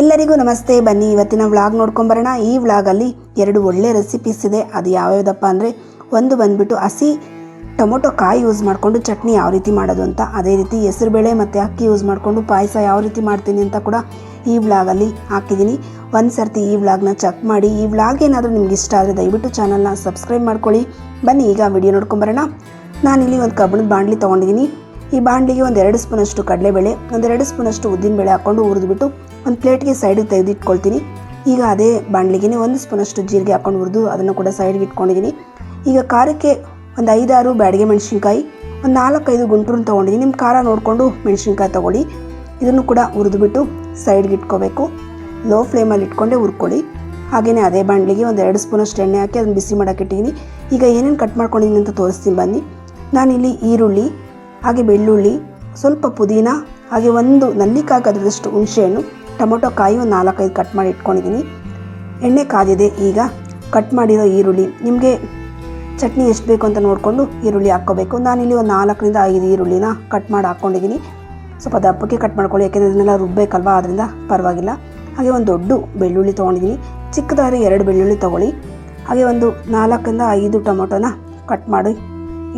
ಎಲ್ಲರಿಗೂ ನಮಸ್ತೆ. ಬನ್ನಿ, ಇವತ್ತಿನ ವ್ಲಾಗ್ ನೋಡ್ಕೊಂಬರೋಣ ಈ ವ್ಲಾಗಲ್ಲಿ ಎರಡು ಒಳ್ಳೆ ರೆಸಿಪೀಸ್ ಇದೆ. ಅದು ಯಾವ್ಯಾವುದಪ್ಪ ಅಂದರೆ, ಒಂದು ಬಂದ್ಬಿಟ್ಟು ಹಸಿ ಟೊಮೊಟೊ ಕಾಯಿ ಯೂಸ್ ಮಾಡಿಕೊಂಡು ಚಟ್ನಿ ಯಾವ ರೀತಿ ಮಾಡೋದು ಅಂತ. ಅದೇ ರೀತಿ ಹೆಸರುಬೇಳೆ ಮತ್ತು ಅಕ್ಕಿ ಯೂಸ್ ಮಾಡಿಕೊಂಡು ಪಾಯಸ ಯಾವ ರೀತಿ ಮಾಡ್ತೀನಿ ಅಂತ ಕೂಡ ಈ ವ್ಲಾಗಲ್ಲಿ ಹಾಕಿದ್ದೀನಿ. ಒಂದು ಸರ್ತಿ ಈ ವ್ಲಾಗ್ನ ಚೆಕ್ ಮಾಡಿ. ಈ ವ್ಲಾಗ್ ಏನಾದರೂ ನಿಮ್ಗೆ ಇಷ್ಟ ಆದರೆ ದಯವಿಟ್ಟು ಚಾನಲ್ನ ಸಬ್ಸ್ಕ್ರೈಬ್ ಮಾಡ್ಕೊಳ್ಳಿ. ಬನ್ನಿ, ಈಗ ವಿಡಿಯೋ ನೋಡ್ಕೊಂಬರೋಣ ನಾನಿಲ್ಲಿ ಒಂದು ಕಬ್ಬಣದ ಬಾಂಡ್ಲಿ ತೊಗೊಂಡಿದ್ದೀನಿ. ಈ ಬಾಣಲಿಗೆ ಒಂದು ಎರಡು ಸ್ಪೂನಷ್ಟು ಕಡಲೆಬೇಳೆ ಒಂದೆರಡು ಸ್ಪೂನಷ್ಟು ಉದ್ದಿನಬೇಳೆ ಹಾಕ್ಕೊಂಡು ಹುರಿದ್ಬಿಟ್ಟು ಒಂದು ಪ್ಲೇಟ್ಗೆ ಸೈಡಿಗೆ ತೆಗೆದಿಟ್ಕೊಳ್ತೀನಿ. ಈಗ ಅದೇ ಬಾಣಲಿಗೆ ಒಂದು ಸ್ಪೂನಷ್ಟು ಜೀರಿಗೆ ಹಾಕ್ಕೊಂಡು ಹುರಿದು ಅದನ್ನು ಕೂಡ ಸೈಡ್ಗೆ ಇಟ್ಕೊಂಡಿದ್ದೀನಿ ಈಗ ಖಾರಕ್ಕೆ ಒಂದು ಐದಾರು ಬ್ಯಾಡಿಗೆ ಮೆಣಸಿನ್ಕಾಯಿ, ಒಂದು ನಾಲ್ಕೈದು ಗುಂಟ್ರನ್ನ ತೊಗೊಂಡಿದ್ದೀನಿ ನಿಮ್ಮ ಖಾರ ನೋಡಿಕೊಂಡು ಮೆಣಸಿನ್ಕಾಯಿ ತೊಗೊಳ್ಳಿ. ಇದನ್ನು ಕೂಡ ಹುರಿದ್ಬಿಟ್ಟು ಸೈಡ್ಗೆ ಇಟ್ಕೋಬೇಕು. ಲೋ ಫ್ಲೇಮಲ್ಲಿ ಇಟ್ಕೊಂಡೇ ಹುರ್ಕೊಳ್ಳಿ. ಹಾಗೆಯೇ ಅದೇ ಬಾಣಲಿಗೆ ಒಂದು ಎರಡು ಸ್ಪೂನಷ್ಟು ಎಣ್ಣೆ ಹಾಕಿ ಅದನ್ನು ಬಿಸಿ ಮಾಡೋಕೆ ಇಟ್ಟಿದ್ದೀನಿ ಈಗ ಏನೇನು ಕಟ್ ಮಾಡ್ಕೊಂಡಿದ್ದೀನಿ ಅಂತ ತೋರಿಸ್ತೀನಿ ಬನ್ನಿ. ನಾನಿಲ್ಲಿ ಈರುಳ್ಳಿ ಹಾಗೆ ಬೆಳ್ಳುಳ್ಳಿ, ಸ್ವಲ್ಪ ಪುದೀನ, ಹಾಗೆ ಒಂದು ನಲ್ಲಿಕಾಯಿ ಅದರದಷ್ಟು ಹುಣಸೆಹಣ್ಣು, ಟೊಮೊಟೊ ಕಾಯಿ ಒಂದು ನಾಲ್ಕೈದು ಕಟ್ ಮಾಡಿ ಇಟ್ಕೊಂಡಿದ್ದೀನಿ. ಎಣ್ಣೆ ಕಾದಿದೆ ಈಗ ಕಟ್ ಮಾಡಿರೋ ಈರುಳ್ಳಿ. ನಿಮಗೆ ಚಟ್ನಿ ಎಷ್ಟು ಬೇಕು ಅಂತ ನೋಡಿಕೊಂಡು ಈರುಳ್ಳಿ ಹಾಕ್ಕೋಬೇಕು. ನಾನಿಲ್ಲಿ ಒಂದು ನಾಲ್ಕರಿಂದ ಐದು ಈರುಳ್ಳಿನ ಕಟ್ ಮಾಡಿ ಹಾಕ್ಕೊಂಡಿದ್ದೀನಿ. ಸ್ವಲ್ಪ ದಪ್ಪಕ್ಕೆ ಕಟ್ ಮಾಡ್ಕೊಳ್ಳಿ, ಯಾಕೆಂದರೆ ಇದನ್ನೆಲ್ಲ ರುಬ್ಬೇಕಲ್ವಾ ಆದ್ದರಿಂದ ಪರವಾಗಿಲ್ಲ. ಹಾಗೆ ಒಂದು ದೊಡ್ಡ ಬೆಳ್ಳುಳ್ಳಿ ತೊಗೊಂಡಿದ್ದೀನಿ. ಚಿಕ್ಕದಾದ್ರೆ ಎರಡು ಬೆಳ್ಳುಳ್ಳಿ ತೊಗೊಳ್ಳಿ. ಹಾಗೆ ಒಂದು ನಾಲ್ಕರಿಂದ ಐದು ಟೊಮೊಟೊನ ಕಟ್ ಮಾಡಿ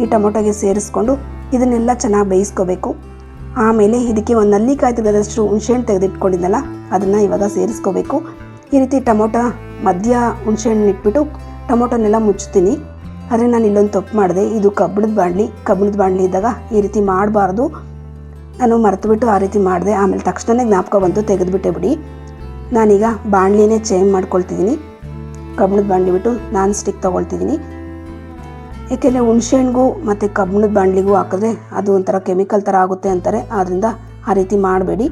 ಈ ಟೊಮೊಟೊಗೆ ಸೇರಿಸ್ಕೊಂಡು ಇದನ್ನೆಲ್ಲ ಚೆನ್ನಾಗಿ ಬೇಯಿಸ್ಕೋಬೇಕು. ಆಮೇಲೆ ಇದಕ್ಕೆ ಒಂದು ನಲ್ಲಿಕಾಯಿ ತೆಗೆದಷ್ಟು ಹುಣಸೆಹಣ್ಣು ತೆಗೆದಿಟ್ಕೊಂಡಿದ್ದಲ್ಲ, ಅದನ್ನು ಇವಾಗ ಸೇರಿಸ್ಕೋಬೇಕು. ಈ ರೀತಿ ಟೊಮೊಟೊ ಮಧ್ಯ ಹುಣಸೆಹಣ್ಣು ಇಟ್ಬಿಟ್ಟು ಟೊಮೊಟೊನೆಲ್ಲ ಮುಚ್ತೀನಿ ಆದರೆ ನಾನು ಇಲ್ಲೊಂದು ತಪ್ಪು ಮಾಡಿದೆ. ಇದು ಕಬ್ಬಿಣದ ಬಾಣಲಿ. ಕಬ್ಬಿಣದ ಬಾಣಲಿ ಇದ್ದಾಗ ಈ ರೀತಿ ಮಾಡಬಾರ್ದು. ನಾನು ಮರೆತುಬಿಟ್ಟು ಆ ರೀತಿ ಮಾಡಿದೆ. ಆಮೇಲೆ ತಕ್ಷಣವೇ ಜ್ಞಾಪಕ ಬಂತು, ತೆಗೆದುಬಿಟ್ಟೆ ಬಿಡಿ. ನಾನೀಗ ಬಾಣಲಿನೇ ಚೇಂಜ್ ಮಾಡ್ಕೊಳ್ತಿದ್ದೀನಿ. ಕಬ್ಬಿಣದ ಬಾಣಲಿ ಬಿಟ್ಟು ನಾನ್ ಸ್ಟಿಕ್ ತೊಗೊಳ್ತಿದ್ದೀನಿ. ಏಕೆಂದರೆ ಹುಣಸೆಹಣ್ಣಿಗೂ ಮತ್ತು ಕಬ್ಬಣದ ಬಾಣಲಿಗೂ ಹಾಕಿದ್ರೆ ಅದು ಒಂಥರ ಕೆಮಿಕಲ್ ಥರ ಆಗುತ್ತೆ ಅಂತಾರೆ. ಆದ್ದರಿಂದ ಆ ರೀತಿ ಮಾಡಬೇಡಿ.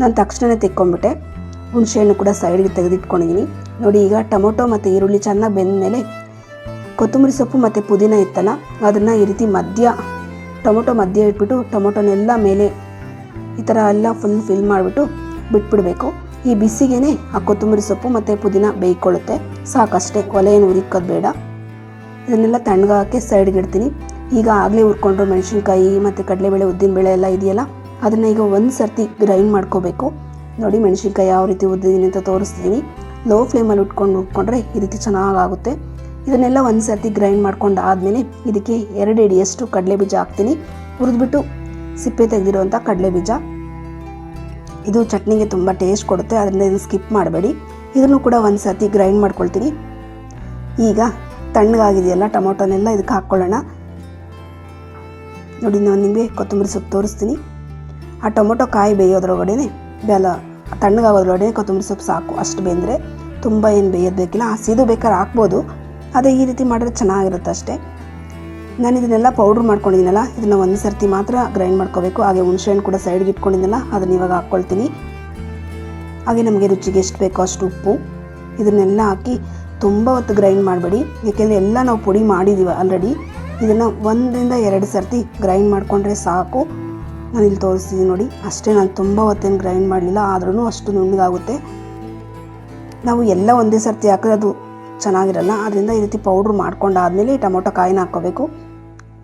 ನಾನು ತಕ್ಷಣವೇ ತೆಕ್ಕೊಂಬಿಟ್ಟೆ ಹುಣಸೆಹಣ್ಣು ಕೂಡ ಸೈಡ್ಗೆ ತೆಗೆದಿಟ್ಕೊಂಡಿದ್ದೀನಿ ನೋಡಿ, ಈಗ ಟೊಮೊಟೊ ಮತ್ತು ಈರುಳ್ಳಿ ಚೆನ್ನಾಗಿ ಬೆಂದ ಮೇಲೆ ಕೊತ್ತಂಬರಿ ಸೊಪ್ಪು ಮತ್ತು ಪುದೀನ ಇತ್ತಲ್ಲ, ಅದನ್ನು ಈ ರೀತಿ ಮಧ್ಯ, ಟೊಮೊಟೊ ಮಧ್ಯ ಇಟ್ಬಿಟ್ಟು ಟೊಮೊಟೊನೆಲ್ಲ ಮೇಲೆ ಈ ಥರ ಎಲ್ಲ ಫುಲ್ ಫಿಲ್ ಮಾಡಿಬಿಟ್ಟು ಬಿಟ್ಬಿಡಬೇಕು. ಈ ಬಿಸಿಗೇನೆ ಆ ಕೊತ್ತಂಬರಿ ಸೊಪ್ಪು ಮತ್ತು ಪುದೀನ ಬೇಯ್ಕೊಳ್ಳುತ್ತೆ. ಸಾಕಷ್ಟೇ. ಒಲೆ ಏನು ಉರಿಕೋದು ಬೇಡ. ಇದನ್ನೆಲ್ಲ ತಣ್ಣಗಾಕಿ ಸೈಡ್ಗೆ ಇಡ್ತೀನಿ. ಈಗ ಆಗಲೇ ಹುರ್ಕೊಂಡ್ರು ಮೆಣಸಿನ್ಕಾಯಿ ಮತ್ತು ಕಡಲೆಬೇಳೆ, ಉದ್ದಿನಬೇಳೆ ಎಲ್ಲ ಇದೆಯಲ್ಲ, ಅದನ್ನು ಈಗ ಒಂದು ಸರ್ತಿ ಗ್ರೈಂಡ್ ಮಾಡ್ಕೋಬೇಕು. ನೋಡಿ ಮೆಣಸಿನ್ಕಾಯಿ ಯಾವ ರೀತಿ ಉದ್ದಿದ್ದೀನಿ ಅಂತ ತೋರಿಸ್ತೀನಿ. ಲೋ ಫ್ಲೇಮಲ್ಲಿ ಉಟ್ಕೊಂಡು ಉಟ್ಕೊಂಡ್ರೆ ಈ ರೀತಿ ಚೆನ್ನಾಗಾಗುತ್ತೆ. ಇದನ್ನೆಲ್ಲ ಒಂದು ಸರ್ತಿ ಗ್ರೈಂಡ್ ಮಾಡ್ಕೊಂಡು ಆದಮೇಲೆ ಇದಕ್ಕೆ ಎರಡು ಇಡಿಯಷ್ಟು ಕಡಲೆ ಬೀಜ ಹಾಕ್ತೀನಿ. ಹುರಿದ್ಬಿಟ್ಟು ಸಿಪ್ಪೆ ತೆಗೆದಿರುವಂಥ ಕಡಲೆ ಬೀಜ. ಇದು ಚಟ್ನಿಗೆ ತುಂಬ ಟೇಸ್ಟ್ ಕೊಡುತ್ತೆ, ಅದರಿಂದ ಇದನ್ನು ಸ್ಕಿಪ್ ಮಾಡಬೇಡಿ. ಇದನ್ನು ಕೂಡ ಒಂದು ಸರ್ತಿ ಗ್ರೈಂಡ್ ಮಾಡ್ಕೊಳ್ತೀನಿ. ಈಗ ತಣ್ಣಗಾಗಿದೆಯಲ್ಲ, ಟೊಮೊಟೊನೆಲ್ಲ ಇದಕ್ಕೆ ಹಾಕ್ಕೊಳ್ಳೋಣ. ನೋಡಿ, ನಾನು ನಿಮಗೆ ಕೊತ್ತಂಬರಿ ಸೊಪ್ಪು ತೋರಿಸ್ತೀನಿ. ಆ ಟೊಮೊಟೊ ಕಾಯಿ ಬೇಯೋದ್ರೊಳಗಡೆ ಬೆಲ್ಲ ತಣ್ಣಗಾಗೋದ್ರೊಳಗಡೆ ಕೊತ್ತಂಬರಿ ಸೊಪ್ಪು ಸಾಕು. ಅಷ್ಟು ಬೆಂದರೆ ತುಂಬ ಏನು ಬೇಯೋದು ಬೇಕಿಲ್ಲ ಹಸಿದು ಬೇಕಾದ್ರೆ ಹಾಕ್ಬೋದು. ಅದೇ ಈ ರೀತಿ ಮಾಡಿದ್ರೆ ಚೆನ್ನಾಗಿರುತ್ತೆ ಅಷ್ಟೇ. ನಾನು ಇದನ್ನೆಲ್ಲ ಪೌಡ್ರ್ ಮಾಡ್ಕೊಂಡಿದ್ದೀನಲ್ಲ, ಇದನ್ನು ಒಂದು ಸರ್ತಿ ಮಾತ್ರ ಗ್ರೈಂಡ್ ಮಾಡ್ಕೋಬೇಕು. ಹಾಗೆ ಹುಣಸೆಹಣ್ಣು ಕೂಡ ಸೈಡ್ಗೆ ಇಟ್ಕೊಂಡಿದ್ದೀನಲ್ಲ, ಅದನ್ನ ಇವಾಗ ಹಾಕ್ಕೊಳ್ತೀನಿ. ಹಾಗೆ ನಮಗೆ ರುಚಿಗೆ ಎಷ್ಟು ಬೇಕೋ ಅಷ್ಟು ಉಪ್ಪು. ಇದನ್ನೆಲ್ಲ ಹಾಕಿ ತುಂಬ ಹೊತ್ತು ಗ್ರೈಂಡ್ ಮಾಡಬೇಡಿ. ಏಕೆಂದರೆ ಎಲ್ಲ ನಾವು ಪುಡಿ ಮಾಡಿದ್ದೀವಿ ಆಲ್ರೆಡಿ ಇದನ್ನು ಒಂದರಿಂದ ಎರಡು ಸರ್ತಿ ಗ್ರೈಂಡ್ ಮಾಡಿಕೊಂಡ್ರೆ ಸಾಕು. ನಾನು ಇಲ್ಲಿ ತೋರಿಸ್ತೀನಿ ನೋಡಿ. ಅಷ್ಟೇ ನಾನು ತುಂಬ ಹೊತ್ತೇನು ಗ್ರೈಂಡ್ ಮಾಡಲಿಲ್ಲ. ಆದ್ರೂ ಅಷ್ಟು ನುಣ್ಣಗಾಗುತ್ತೆ. ನಾವು ಎಲ್ಲ ಒಂದೇ ಸರ್ತಿ ಹಾಕಿದ್ರೆ ಅದು ಚೆನ್ನಾಗಿರಲ್ಲ. ಅದರಿಂದ ಈ ರೀತಿ ಪೌಡ್ರ್ ಮಾಡ್ಕೊಂಡಾದಮೇಲೆ ಟೊಮೊಟೊ ಕಾಯಿನ ಹಾಕ್ಕೋಬೇಕು.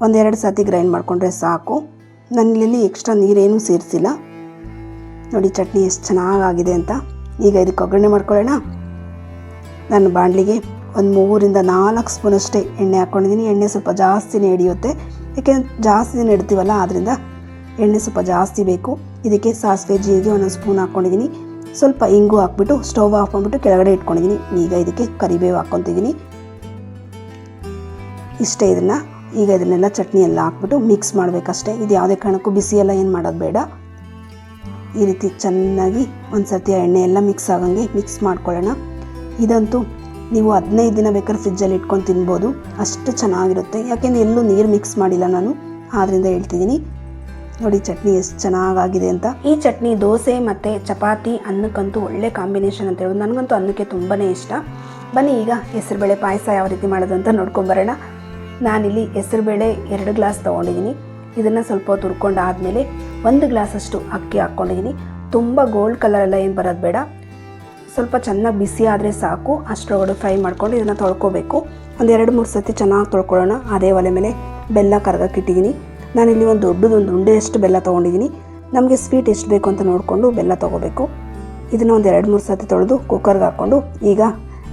ಒಂದೆರಡು ಸರ್ತಿ ಗ್ರೈಂಡ್ ಮಾಡಿಕೊಂಡ್ರೆ ಸಾಕು. ಇಲ್ಲಿ ಎಕ್ಸ್ಟ್ರಾ ನೀರೇನೂ ಸೇರಿಸಿಲ್ಲ. ನೋಡಿ, ಚಟ್ನಿ ಎಷ್ಟು ಚೆನ್ನಾಗಾಗಿದೆ ಅಂತ. ಈಗ ಇದಕ್ಕೆ ಒಗ್ಗರಣೆ ಮಾಡ್ಕೊಳ್ಳೋಣ. ನಾನು ಬಾಣಲಿಗೆ ಒಂದು ಮೂರಿಂದ ನಾಲ್ಕು ಸ್ಪೂನ್ ಅಷ್ಟೇ ಎಣ್ಣೆ ಹಾಕ್ಕೊಂಡಿದ್ದೀನಿ. ಎಣ್ಣೆ ಸ್ವಲ್ಪ ಜಾಸ್ತಿನೇ ಹಿಡಿಯುತ್ತೆ. ಯಾಕೆಂದರೆ ದಿನ ಇಡ್ತೀವಲ್ಲ ಆದ್ದರಿಂದ ಎಣ್ಣೆ ಸ್ವಲ್ಪ ಜಾಸ್ತಿ ಬೇಕು. ಇದಕ್ಕೆ ಸಾಸಿವೆ, ಜೀರಿಗೆ ಒಂದೊಂದು ಸ್ಪೂನ್ ಹಾಕ್ಕೊಂಡಿದ್ದೀನಿ. ಸ್ವಲ್ಪ ಇಂಗು ಹಾಕ್ಬಿಟ್ಟು ಸ್ಟೌವ್ ಆಫ್ ಮಾಡಿಬಿಟ್ಟು ಕೆಳಗಡೆ ಇಟ್ಕೊಂಡಿದ್ದೀನಿ. ಈಗ ಇದಕ್ಕೆ ಕರಿಬೇವು ಹಾಕ್ಕೊತಿದ್ದೀನಿ. ಇಷ್ಟೇ ಇದನ್ನು. ಈಗ ಇದನ್ನೆಲ್ಲ ಚಟ್ನಿ ಎಲ್ಲ ಹಾಕ್ಬಿಟ್ಟು ಮಿಕ್ಸ್ ಮಾಡಬೇಕಷ್ಟೇ. ಇದು ಯಾವುದೇ ಕಾರಣಕ್ಕೂ ಬಿಸಿ ಎಲ್ಲ ಏನು ಮಾಡೋದು ಬೇಡ. ಈ ರೀತಿ ಚೆನ್ನಾಗಿ ಒಂದು ಸರ್ತಿ ಎಣ್ಣೆ ಎಲ್ಲ ಮಿಕ್ಸ್ ಆಗಂಗೆ ಮಿಕ್ಸ್ ಮಾಡ್ಕೊಳ್ಳೋಣ. ಇದಂತೂ ನೀವು ಹದಿನೈದು ದಿನ ಬೇಕಾದ್ರೆ ಫ್ರಿಜ್ಜಲ್ಲಿ ಇಟ್ಕೊಂಡು ತಿನ್ಬೋದು. ಅಷ್ಟು ಚೆನ್ನಾಗಿರುತ್ತೆ. ಯಾಕೆಂದರೆ ಎಲ್ಲೂ ನೀರು ಮಿಕ್ಸ್ ಮಾಡಿಲ್ಲ ನಾನು. ಆದ್ದರಿಂದ ಹೇಳ್ತಿದ್ದೀನಿ. ನೋಡಿ ಚಟ್ನಿ ಎಷ್ಟು ಚೆನ್ನಾಗಾಗಿದೆ ಅಂತ. ಈ ಚಟ್ನಿ ದೋಸೆ ಮತ್ತು ಚಪಾತಿ ಅನ್ನಕ್ಕಂತೂ ಒಳ್ಳೆ ಕಾಂಬಿನೇಷನ್ ಅಂತ ಹೇಳೋದು ನನಗಂತೂ ಅನ್ನಕ್ಕೆ ತುಂಬಾ ಇಷ್ಟ. ಬನ್ನಿ ಈಗ ಹೆಸರುಬೇಳೆ ಪಾಯಸ ಯಾವ ರೀತಿ ಮಾಡೋದು ಅಂತ ನೋಡ್ಕೊಂಬರೋಣ ನಾನಿಲ್ಲಿ ಹೆಸರುಬೇಳೆ ಎರಡು ಗ್ಲಾಸ್ ತೊಗೊಂಡಿದ್ದೀನಿ. ಇದನ್ನು ಸ್ವಲ್ಪ ಹೊತ್ತು ಆದಮೇಲೆ ಒಂದು ಗ್ಲಾಸಷ್ಟು ಅಕ್ಕಿ ಹಾಕ್ಕೊಂಡಿದ್ದೀನಿ. ತುಂಬ ಗೋಲ್ಡ್ ಕಲರೆಲ್ಲ ಏನು ಬರೋದು ಬೇಡ. ಸ್ವಲ್ಪ ಚೆನ್ನಾಗಿ ಬಿಸಿ ಆದರೆ ಸಾಕು. ಅಷ್ಟರೊಳಗಡೆ ಫ್ರೈ ಮಾಡ್ಕೊಂಡು ಇದನ್ನು ತೊಳ್ಕೊಬೇಕು. ಒಂದು ಎರಡು, ಮೂರು ಸತಿ ಚೆನ್ನಾಗಿ ತೊಳ್ಕೊಳ್ಳೋಣ. ಅದೇ ಒಲೆ ಮೇಲೆ ಬೆಲ್ಲ ಕರಗಕ್ಕಿಟ್ಟಿದ್ದೀನಿ ಇಲ್ಲಿ ಒಂದು ದೊಡ್ಡದೊಂದು ಉಂಡೆಯಷ್ಟು ಬೆಲ್ಲ ತೊಗೊಂಡಿದ್ದೀನಿ ನಮಗೆ ಸ್ವೀಟ್ ಎಷ್ಟು ಬೇಕು ಅಂತ ನೋಡಿಕೊಂಡು ಬೆಲ್ಲ ತೊಗೋಬೇಕು. ಇದನ್ನು ಒಂದು ಎರಡು, ಮೂರು ಸತಿ ತೊಳೆದು ಕುಕ್ಕರ್ಗೆ ಹಾಕ್ಕೊಂಡು ಈಗ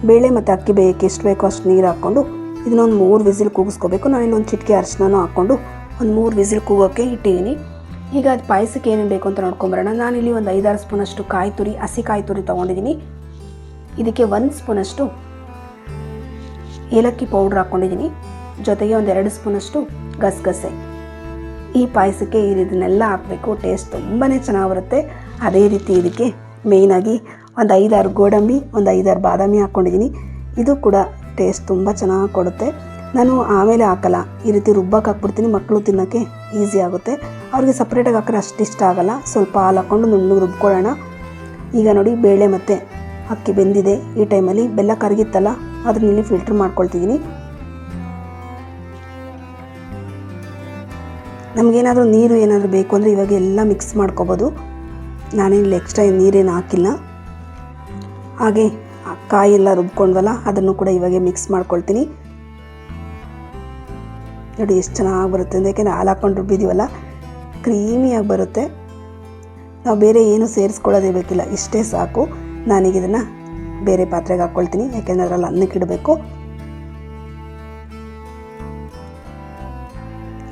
ಬೇಳೆ ಮತ್ತು ಅಕ್ಕಿ ಬೇಯಕ್ಕೆ ಎಷ್ಟು ಬೇಕೋ ಅಷ್ಟು ನೀರು ಹಾಕ್ಕೊಂಡು ಇದನ್ನೊಂದು ಮೂರು ವಿಸಿಲ್ ಕೂಗಿಸ್ಕೋಬೇಕು. ನಾನು ಇಲ್ಲೊಂದು ಚಿಟಿಕೆ ಅರಿಶಿನೂ ಹಾಕ್ಕೊಂಡು ಒಂದು ಮೂರು ವಿಸಿಲ್ ಕೂಗೋಕ್ಕೆ ಇಟ್ಟಿದ್ದೀನಿ ಈಗ ಅದು ಪಾಯಸಕ್ಕೆ ಏನೇನು ಬೇಕು ಅಂತ ನೋಡ್ಕೊಂಬರೋಣ. ನಾನಿಲ್ಲಿ ಒಂದು ಐದಾರು ಸ್ಪೂನಷ್ಟು ಕಾಯಿ ತುರಿ, ಹಸಿ ಕಾಯಿ ತುರಿ ತೊಗೊಂಡಿದ್ದೀನಿ ಇದಕ್ಕೆ ಒಂದು ಸ್ಪೂನಷ್ಟು ಏಲಕ್ಕಿ ಪೌಡ್ರ್ ಹಾಕ್ಕೊಂಡಿದ್ದೀನಿ ಜೊತೆಗೆ ಒಂದು ಎರಡು ಸ್ಪೂನಷ್ಟು ಗಸಗಸೆ. ಈ ಪಾಯಸಕ್ಕೆ ಇದನ್ನೆಲ್ಲ ಹಾಕಬೇಕು. ಟೇಸ್ಟ್ ತುಂಬಾ ಚೆನ್ನಾಗಿ ಬರುತ್ತೆ. ಅದೇ ರೀತಿ ಇದಕ್ಕೆ ಮೇಯ್ನಾಗಿ ಒಂದು ಐದಾರು ಗೋಡಂಬಿ, ಒಂದು ಐದಾರು ಬಾದಾಮಿ ಹಾಕ್ಕೊಂಡಿದ್ದೀನಿ ಇದು ಕೂಡ ಟೇಸ್ಟ್ ತುಂಬ ಚೆನ್ನಾಗಿ ಕೊಡುತ್ತೆ. ನಾನು ಆಮೇಲೆ ಹಾಕಲ್ಲ. ಈ ರೀತಿ ರುಬ್ಬಕ್ಕೆ ಹಾಕ್ಬಿಡ್ತೀನಿ ಮಕ್ಕಳು ತಿನ್ನೋಕ್ಕೆ. ಈಸಿ ಆಗುತ್ತೆ. ಅವ್ರಿಗೆ ಸಪ್ರೇಟಾಗಿ ಹಾಕಿದ್ರೆ ಅಷ್ಟು ಇಷ್ಟ ಆಗೋಲ್ಲ. ಸ್ವಲ್ಪ ಹಾಲು ಹಾಕ್ಕೊಂಡು ನುಣ್ಣಗೆ ರುಬ್ಕೊಳ್ಳೋಣ. ಈಗ ನೋಡಿ ಬೇಳೆ ಮತ್ತು ಅಕ್ಕಿ ಬೆಂದಿದೆ. ಈ ಟೈಮಲ್ಲಿ ಬೆಲ್ಲ ಕರಗಿತ್ತಲ್ಲ ಇಲ್ಲಿ ಫಿಲ್ಟ್ರ್ ಮಾಡ್ಕೊಳ್ತಿದ್ದೀನಿ. ನಮಗೇನಾದರೂ ನೀರು ಏನಾದರೂ ಬೇಕು ಅಂದರೆ ಇವಾಗ ಎಲ್ಲ ಮಿಕ್ಸ್ ಮಾಡ್ಕೋಬೋದು. ನಾನೇನು ಎಕ್ಸ್ಟ್ರಾ ನೀರೇನು ಹಾಕಿಲ್ಲ. ಹಾಗೆ ಕಾಯಿ ಎಲ್ಲ ರುಬ್ಕೊಂಡ್ವಲ್ಲ, ಅದನ್ನು ಕೂಡ ಇವಾಗ ಮಿಕ್ಸ್ ಮಾಡ್ಕೊಳ್ತೀನಿ. ನೋಡಿ ಎಷ್ಟು ಚೆನ್ನಾಗಿ ಬರುತ್ತೆ ಅಂದರೆ ಯಾಕೆಂದರೆ ಹಾಲು ಹಾಕ್ಕೊಂಡು ರುಬ್ಬಿದ್ದೀವಲ್ಲ ಕ್ರೀಮಿಯಾಗಿ ಬರುತ್ತೆ. ನಾವು ಬೇರೆ ಏನು ಸೇರಿಸ್ಕೊಳ್ಳೋದೇ ಬೇಕಿಲ್ಲ, ಇಷ್ಟೇ ಸಾಕು. ನಾನೀಗ ಇದನ್ನು ಬೇರೆ ಪಾತ್ರೆಗೆ ಹಾಕ್ಕೊಳ್ತೀನಿ. ಯಾಕೆಂದರೆ ಅದರಲ್ಲಿ ಅನ್ನಕ್ಕೆ ಇಡಬೇಕು.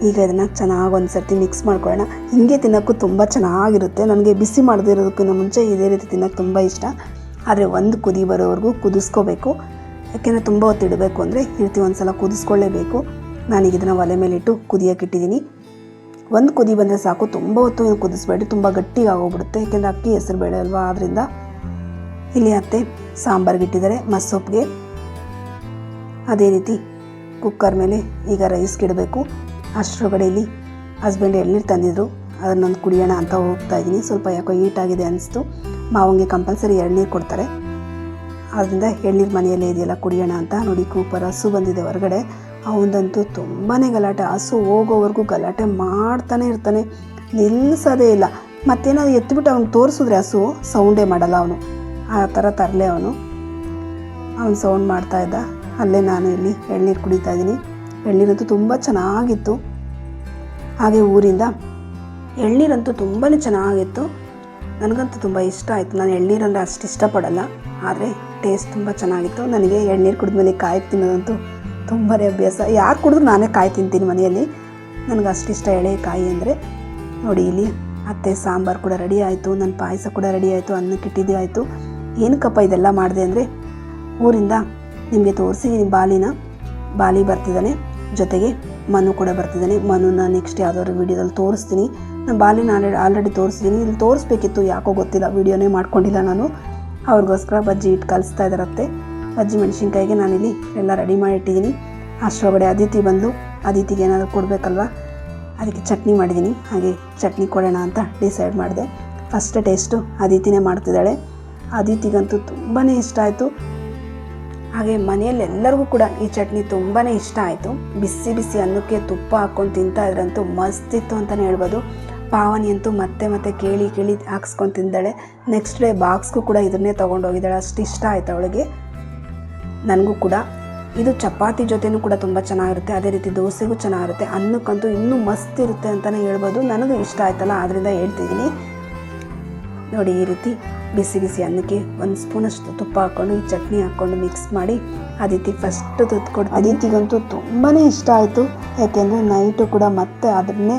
ಈಗ ಇದನ್ನು ಚೆನ್ನಾಗಿ ಒಂದು ಸರ್ತಿ ಮಿಕ್ಸ್ ಮಾಡ್ಕೊಳ್ಳೋಣ. ಹಿಂಗೆ ತಿನ್ನೋಕ್ಕೂ ತುಂಬ ಚೆನ್ನಾಗಿರುತ್ತೆ. ನನಗೆ ಬಿಸಿ ಮಾಡದಿರೋದಕ್ಕಿಂತ ಮುಂಚೆ ಇದೇ ರೀತಿ ತಿನ್ನೋಕ್ಕೆ ತುಂಬ ಇಷ್ಟ. ಆದರೆ ಒಂದು ಕುದಿ ಬರೋವರೆಗೂ ಕುದಿಸ್ಕೋಬೇಕು. ಯಾಕೆಂದರೆ ತುಂಬ ಹೊತ್ತು ಇಡಬೇಕು ಅಂದರೆ ಇರ್ತೀವಿ ರೀತಿ ಒಂದು ಸಲ ಕುದಿಸ್ಕೊಳ್ಳೇಬೇಕು. ನಾನೀಗ ಇದನ್ನು ಒಲೆ ಇಟ್ಟು ಕುದಿಯೋಕೆ ಇಟ್ಟಿದ್ದೀನಿ. ಒಂದು ಕುದಿ ಬಂದರೆ ಸಾಕು. ತುಂಬ ಹೊತ್ತು ಕುದಿಸ್ಬೇಡಿ. ತುಂಬ ಗಟ್ಟಿಗೆ ಆಗೋಗ್ಬಿಡುತ್ತೆ. ಯಾಕೆಂದರೆ ಅಕ್ಕಿ ಹೆಸರು ಬೇಳೆ ಅಲ್ವಾ? ಆದ್ದರಿಂದ ಇಲ್ಲಿ ಅತ್ತೆ ಸಾಂಬಾರ್ಗೆ ಇಟ್ಟಿದ್ದಾರೆ. ಮಸ್ಸೊಪ್ಪಿಗೆ ಅದೇ ರೀತಿ ಕುಕ್ಕರ್ ಮೇಲೆ ಈಗ ರೈಸ್ಗೆ ಇಡಬೇಕು. ಅಷ್ಟರೊಳಗಡೆ ಇಲ್ಲಿ ಹಸ್ಬೆಂಡ್ ಎಳ್ನೀರು ತಂದಿದ್ರು. ಅದನ್ನೊಂದು ಕುಡಿಯೋಣ ಅಂತ ಹೋಗ್ತಾ ಇದ್ದೀನಿ. ಸ್ವಲ್ಪ ಯಾಕೋ ಹೀಟಾಗಿದೆ ಅನಿಸ್ತು. ಮಾವಂಗೆ ಕಂಪಲ್ಸರಿ ಎಳ್ನೀರು ಕೊಡ್ತಾರೆ. ಆದ್ದರಿಂದ ಎಳ್ನೀರು ಮನೆಯಲ್ಲೇ ಇದೆಯಲ್ಲ, ಕುಡಿಯೋಣ ಅಂತ. ನೋಡಿ ಕೂಪರ್ ಹಸು ಬಂದಿದೆ ಹೊರಗಡೆ. ಅವನದಂತೂ ತುಂಬಾ ಗಲಾಟೆ. ಹಸು ಹೋಗೋವರೆಗೂ ಗಲಾಟೆ ಮಾಡ್ತಾನೆ ಇರ್ತಾನೆ. ನಿಲ್ಲಿಸೋದೇ ಇಲ್ಲ. ಮತ್ತೇನಾದ್ರು ಎತ್ತಿಬಿಟ್ಟು ಅವ್ನಿಗೆ ತೋರಿಸಿದ್ರೆ ಹಸು ಸೌಂಡೇ ಮಾಡಲ್ಲ ಅವನು. ಆ ಥರ ತರಲೆ ಅವನು. ಅವನು ಸೌಂಡ್ ಮಾಡ್ತಾ ಇದ್ದ. ಅಲ್ಲೇ ನಾನು ಇಲ್ಲಿ ಎಳ್ನೀರು ಕುಡಿತಾ ಇದ್ದೀನಿ. ಎಳ್ನೀರಂತೂ ತುಂಬ ಚೆನ್ನಾಗಿತ್ತು. ಹಾಗೆ ಊರಿಂದ ಎಳ್ನೀರಂತೂ ತುಂಬಾ ಚೆನ್ನಾಗಿತ್ತು. ನನಗಂತೂ ತುಂಬ ಇಷ್ಟ ಆಯಿತು. ನಾನು ಎಳ್ನೀರಂದರೆ ಅಷ್ಟು ಇಷ್ಟಪಡಲ್ಲ. ಆದರೆ ಟೇಸ್ಟ್ ತುಂಬ ಚೆನ್ನಾಗಿತ್ತು. ನನಗೆ ಎಳ್ನೀರು ಕುಡಿದ್ಮೇಲೆ ಕಾಯಿ ತಿನ್ನೋದಂತೂ ತುಂಬಾ ಅಭ್ಯಾಸ. ಯಾರು ಕುಡಿದ್ರು ನಾನೇ ಕಾಯಿ ತಿಂತೀನಿ ಮನೆಯಲ್ಲಿ. ನನಗೆ ಅಷ್ಟಿಷ್ಟ ಎಳೆ ಕಾಯಿ ಅಂದರೆ ನೋಡಿ ಇಲ್ಲಿ ಅತ್ತೆ ಸಾಂಬಾರು ಕೂಡ ರೆಡಿ ಆಯಿತು ನನ್ನ ಪಾಯಸ ಕೂಡ ರೆಡಿ ಆಯಿತು ಅನ್ನಕ್ಕೆ ಇಟ್ಟಿದ್ದೆ ಆಯಿತು. ಏನಕ್ಕಪ್ಪ ಇದೆಲ್ಲ ಮಾಡಿದೆ ಅಂದರೆ ಊರಿಂದ ನಿಮಗೆ ತೋರಿಸಿ ಬಾಲಿನ. ಬಾಲಿ ಬರ್ತಿದ್ದಾನೆ, ಜೊತೆಗೆ ಮನು ಕೂಡ ಬರ್ತಿದ್ದಾನೆ. ಮನುನ ನೆಕ್ಸ್ಟ್ ಯಾವುದಾದ್ರು ವೀಡಿಯೋದಲ್ಲಿ ತೋರಿಸ್ತೀನಿ. ನಾನು ಬಾಲಿನ ಆಲ್ರೆಡಿ ಆಲ್ರೆಡಿ ತೋರಿಸ್ತೀನಿ ಇಲ್ಲಿ ತೋರಿಸ್ಬೇಕಿತ್ತು, ಯಾಕೋ ಗೊತ್ತಿಲ್ಲ, ವೀಡಿಯೋನೇ ಮಾಡ್ಕೊಂಡಿಲ್ಲ ನಾನು. ಅವ್ರಿಗೋಸ್ಕರ ಬಜ್ಜಿ ಇಟ್ಟು ಕಲಿಸ್ತಾ ಇದ್ದಾರತ್ತೆ ಬಜ್ಜಿ ಮೆಣಸಿನ್ಕಾಯಿಗೆ ನಾನಿಲ್ಲಿ ಎಲ್ಲ ರೆಡಿ ಮಾಡಿ ಇಟ್ಟಿದ್ದೀನಿ ಅಷ್ಟರೊಳಗಡೆ ಅದಿತಿ ಬಂದು ಅದಿತಿಗೆ ಏನಾದರೂ ಕೊಡಬೇಕಲ್ವ? ಅದಕ್ಕೆ ಚಟ್ನಿ ಮಾಡಿದ್ದೀನಿ. ಹಾಗೆ ಚಟ್ನಿ ಕೊಡೋಣ ಅಂತ ಡಿಸೈಡ್ ಮಾಡಿದೆ. ಫಸ್ಟ್ ಟೇಸ್ಟು ಅದಿತಿನೇ ಮಾಡ್ತಿದ್ದಾಳೆ. ಅದಿತಿಗಂತೂ ತುಂಬಾ ಇಷ್ಟ ಆಯಿತು. ಹಾಗೆ ಮನೆಯಲ್ಲೆಲ್ಲರಿಗೂ ಕೂಡ ಈ ಚಟ್ನಿ ತುಂಬಾ ಇಷ್ಟ ಆಯಿತು. ಬಿಸಿ ಬಿಸಿ ಅನ್ನಕ್ಕೆ ತುಪ್ಪ ಹಾಕ್ಕೊಂಡು ತಿಂತಾ ಇದ್ರಂತೂ ಮಸ್ತಿತ್ತು ಅಂತಲೇ ಹೇಳ್ಬೋದು. ಪಾವನಿ ಅಂತೂ ಮತ್ತೆ ಮತ್ತೆ ಕೇಳಿ ಕೇಳಿ ಹಾಕ್ಸ್ಕೊಂಡು ತಿಂದಾಳೆ. ನೆಕ್ಸ್ಟ್ ಡೇ ಬಾಕ್ಸ್ಗೂ ಕೂಡ ಇದನ್ನೇ ತೊಗೊಂಡೋಗಿದ್ದಾಳೆ. ಅಷ್ಟು ಇಷ್ಟ ಆಯಿತು ಅವಳಿಗೆ. ನನಗೂ ಕೂಡ. ಇದು ಚಪಾತಿ ಜೊತೆನೂ ಕೂಡ ತುಂಬ ಚೆನ್ನಾಗಿರುತ್ತೆ. ಅದೇ ರೀತಿ ದೋಸೆಗೂ ಚೆನ್ನಾಗಿರುತ್ತೆ. ಅನ್ನಕ್ಕಂತೂ ಇನ್ನೂ ಮಸ್ತ್ ಇರುತ್ತೆ ಅಂತಲೇ ಹೇಳ್ಬೋದು. ನನಗೂ ಇಷ್ಟ ಆಯ್ತಲ್ಲ ಆದ್ದರಿಂದ ಹೇಳ್ತಿದ್ದೀನಿ. ನೋಡಿ, ಈ ರೀತಿ ಬಿಸಿ ಬಿಸಿ ಅನ್ನಕ್ಕೆ ಒಂದು ಸ್ಪೂನಷ್ಟು ತುಪ್ಪ ಹಾಕ್ಕೊಂಡು, ಈ ಚಟ್ನಿ ಹಾಕ್ಕೊಂಡು ಮಿಕ್ಸ್ ಮಾಡಿ ಅದಿತಿ ಫಸ್ಟ್ ತುತ್ಕೊಡು ಅದಿತಿಗಂತೂ ತುಂಬಾ ಇಷ್ಟ ಆಯಿತು. ಯಾಕೆಂದರೆ ನೈಟು ಕೂಡ ಮತ್ತೆ ಅದನ್ನೇ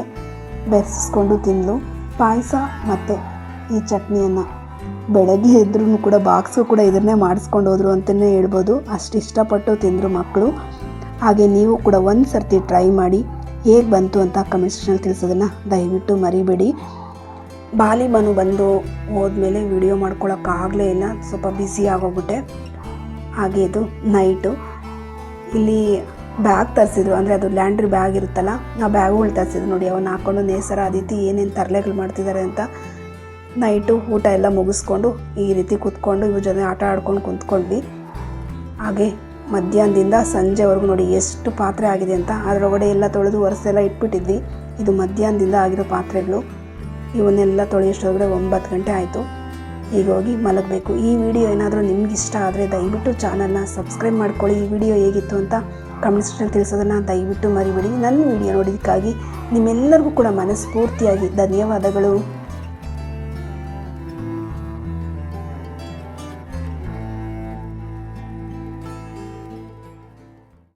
ಬೆರೆಸ್ಕೊಂಡು ತಿಂದಳು ಪಾಯಸ ಮತ್ತು ಈ ಚಟ್ನಿಯನ್ನು. ಬೆಳಗ್ಗೆ ಇದ್ರೂ ಕೂಡ ಬಾಕ್ಸು ಕೂಡ ಇದನ್ನೇ ಮಾಡಿಸ್ಕೊಂಡು ಹೋದ್ರು ಅಂತಲೇ ಹೇಳ್ಬೋದು. ಅಷ್ಟು ಇಷ್ಟಪಟ್ಟು ತಿಂದರು ಮಕ್ಕಳು ಹಾಗೆ ನೀವು ಕೂಡ ಒಂದು ಸರ್ತಿ ಟ್ರೈ ಮಾಡಿ. ಹೇಗೆ ಬಂತು ಅಂತ ಕಮೆಂಟ್ ಸೆಕ್ಷನಲ್ಲಿ ತಿಳಿಸೋದನ್ನು ದಯವಿಟ್ಟು ಮರಿಬೇಡಿ. ಬಾಲಿ ಮನು ಬಂದು ಹೋದ್ಮೇಲೆ ವಿಡಿಯೋ ಮಾಡ್ಕೊಳ್ಳೋಕ್ಕಾಗಲೇ ಇಲ್ಲ. ಸ್ವಲ್ಪ ಬ್ಯುಸಿ ಆಗೋಗ್ಬಿಟ್ಟೆ. ಹಾಗೆ ಇದು ನೈಟು ಇಲ್ಲಿ ಬ್ಯಾಗ್ ತರಿಸಿದ್ರು. ಅಂದರೆ ಅದು ಲ್ಯಾಂಡ್ರಿ ಬ್ಯಾಗ್ ಇರುತ್ತಲ್ಲ, ಆ ಬ್ಯಾಗುಗಳು ತರಿಸಿದ್ರು ನೋಡಿ. ಅವನ್ನ ಹಾಕ್ಕೊಂಡು ನೇಸರ ಅದಿತಿ ಏನೇನು ತರಲೆಗಳು ಮಾಡ್ತಿದ್ದಾರೆ ಅಂತ. ನೈಟು ಊಟ ಎಲ್ಲ ಮುಗಿಸ್ಕೊಂಡು ಈ ರೀತಿ ಕೂತ್ಕೊಂಡು ಇವ್ರ ಜೊತೆ ಆಟ ಆಡ್ಕೊಂಡು ಕುಂತ್ಕೊಂಡ್ವಿ. ಹಾಗೆ ಮಧ್ಯಾಹ್ನದಿಂದ ಸಂಜೆವರೆಗೂ ನೋಡಿ ಎಷ್ಟು ಪಾತ್ರೆ ಆಗಿದೆ ಅಂತ ಅದರೊಳಗಡೆ ಎಲ್ಲ ತೊಳೆದು ಒರೆಸೆಲ್ಲ ಇಟ್ಬಿಟ್ಟಿದ್ವಿ. ಇದು ಮಧ್ಯಾಹ್ನದಿಂದ ಆಗಿರೋ ಪಾತ್ರೆಗಳು. ಇವನ್ನೆಲ್ಲ ತೊಳೆಯೋಷ್ಟೊಳಗಡೆ ಒಂಬತ್ತು ಗಂಟೆ ಆಯಿತು. ಈಗ ಹೋಗಿ ಮಲಗಬೇಕು. ಈ ವಿಡಿಯೋ ಏನಾದರೂ ನಿಮ್ಗೆ ಇಷ್ಟ ಆದರೆ ದಯವಿಟ್ಟು ಚಾನಲ್ನ ಸಬ್ಸ್ಕ್ರೈಬ್ ಮಾಡ್ಕೊಳ್ಳಿ. ಈ ವಿಡಿಯೋ ಹೇಗಿತ್ತು ಅಂತ ಕಮೆಂಟ್ ಸೆಕ್ಷನ್ ತಿಳಿಸೋದನ್ನು ದಯವಿಟ್ಟು ಮರಿಬಿಡಿ. ನನ್ನ ವಿಡಿಯೋ ನೋಡಿದ್ದಕ್ಕಾಗಿ ನಿಮ್ಮೆಲ್ಲರಿಗೂ ಕೂಡ ಮನಸ್ಫೂರ್ತಿಯಾಗಿ ಧನ್ಯವಾದಗಳು.